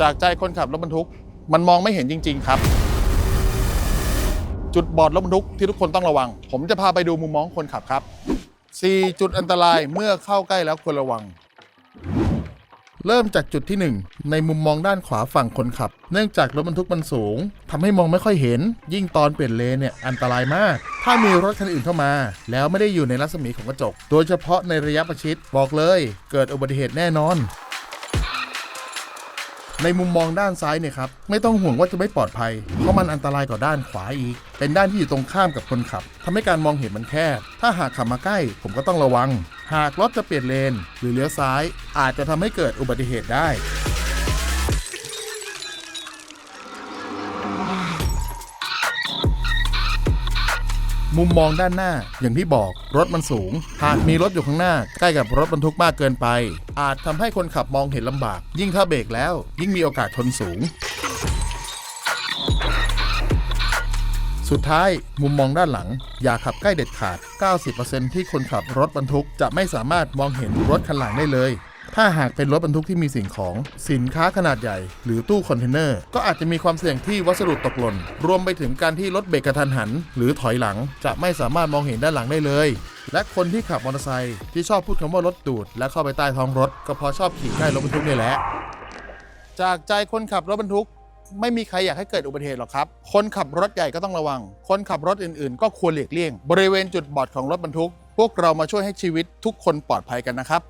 จากใจคนขับรถบรรทุก มันมองไม่เห็นจริง ๆ ครับ จุดบอดรถบรรทุกที่ทุกคนต้องระวัง ผมจะพาไปดูมุมมองคนขับครับ 4 จุดอันตรายเมื่อเข้าใกล้แล้วควรระวัง เริ่มจากจุดที่ 1 ในมุมมองด้านขวาฝั่งคนขับ เนื่องจากรถบรรทุกมันสูงทำให้มองไม่ค่อยเห็น ยิ่งตอนเปลี่ยนเลนเนี่ยอันตรายมาก ถ้ามีรถคันอื่นเข้ามา แล้วไม่ได้อยู่ในรัศมีของกระจก โดยเฉพาะในระยะประชิดบอกเลย เกิดอุบัติเหตุแน่นอน ในมุมมองด้านซ้ายเนี่ยครับไม่ต้องห่วงว่าจะไม่ปลอดภัย เพราะมันอันตรายกว่าด้านขวาอีก เป็นด้านที่อยู่ตรงข้ามกับคนขับทำให้การมองเห็นมันแคบ ถ้าหากขับมาใกล้ ผมก็ต้องระวัง หากรถจะเปลี่ยนเลน หรือเลี้ยวซ้าย อาจจะทำให้เกิดอุบัติเหตุได้ มุมมองด้านหน้า อย่างที่บอกรถมันสูง หากมีรถอยู่ข้างหน้า ใกล้กับรถบรรทุกมากเกินไป อาจทำให้คนขับมองเห็นลำบาก ยิ่งถ้าเบรกแล้ว ยิ่งมีโอกาสชนสูง สุดท้าย มุมมองด้านหลัง อย่าขับใกล้เด็ดขาด 90%ที่คนขับรถบรรทุกจะไม่สามารถมองเห็นรถคันหลังได้เลย ถ้าหากเป็นรถบรรทุกที่มีสิ่งของสินค้าขนาดใหญ่ หรือตู้คอนเทนเนอร์ ก็อาจจะมีความเสี่ยงที่วัสดุตกหล่น รวมไปถึงการที่รถเบรกกระทันหัน หรือถอยหลัง จะไม่สามารถมองเห็นด้านหลังได้เลย และคนที่ขับมอเตอร์ไซค์ที่ชอบพูดคำว่ารถดูด และเข้าไปใต้ท้องรถ ก็เพราะชอบขี่ใกล้รถบรรทุกนี่แหละ จากใจคนขับรถบรรทุกไม่มีใครอยากให้เกิดอุบัติเหตุหรอกครับ คนขับรถใหญ่ก็ต้องระวัง คนขับรถอื่นๆ ก็ควรหลีกเลี่ยง บริเวณจุดบอดของรถบรรทุก พวกเรามาช่วยให้ชีวิตทุกคนปลอดภัยกันนะครับ